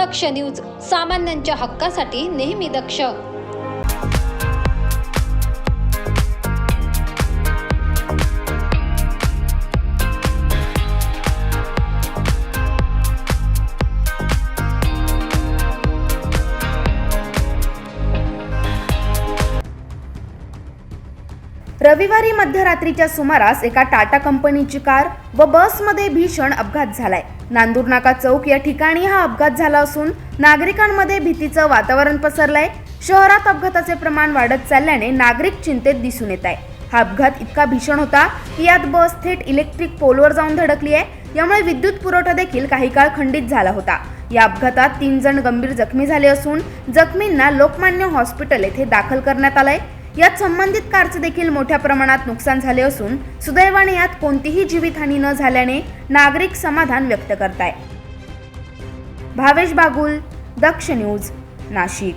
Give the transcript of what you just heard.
दक्ष news सामान्यांच्या हक्कासाठी नेहमी दक्ष. रविवारी मध्यरात्रीच्या सुमारास एका टाटा कंपनीची कार व बसमध्ये भीषण अपघात झालाय. नांदूर नाका चौक या ठिकाणी हा अपघात झाला असून नागरिकांमध्ये भीतीचं वातावरण पसरलंय. शहरात अपघाताचे प्रमाण वाढत चालल्याने नागरिक चिंतेत दिसून येत आहे हा अपघात इतका भीषण होता की यात बस थेट इलेक्ट्रिक पोलवर जाऊन धडकली आहे. यामुळे विद्युत पुरवठा देखील काही काळ खंडित झाला होता. या अपघातात तीन जण गंभीर जखमी झाले असून जखमींना लोकमान्य हॉस्पिटल येथे दाखल करण्यात आलंय. यात संबंधित कारचे देखील मोठ्या प्रमाणात नुकसान झाले असून सुदैवाने यात कोणतीही जीवितहानी न झाल्याने नागरिक समाधान व्यक्त करताय. भावेश बागुल दक्ष न्यूज नाशिक.